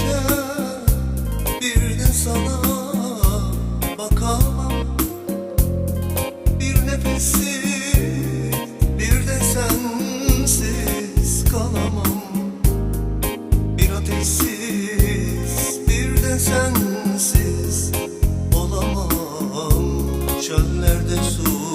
güneşe bir gün sana bakamam. Bir nefesi bir de sensiz kalamam. Bir ateşsiz bir de sensiz olamam. Çöllerde su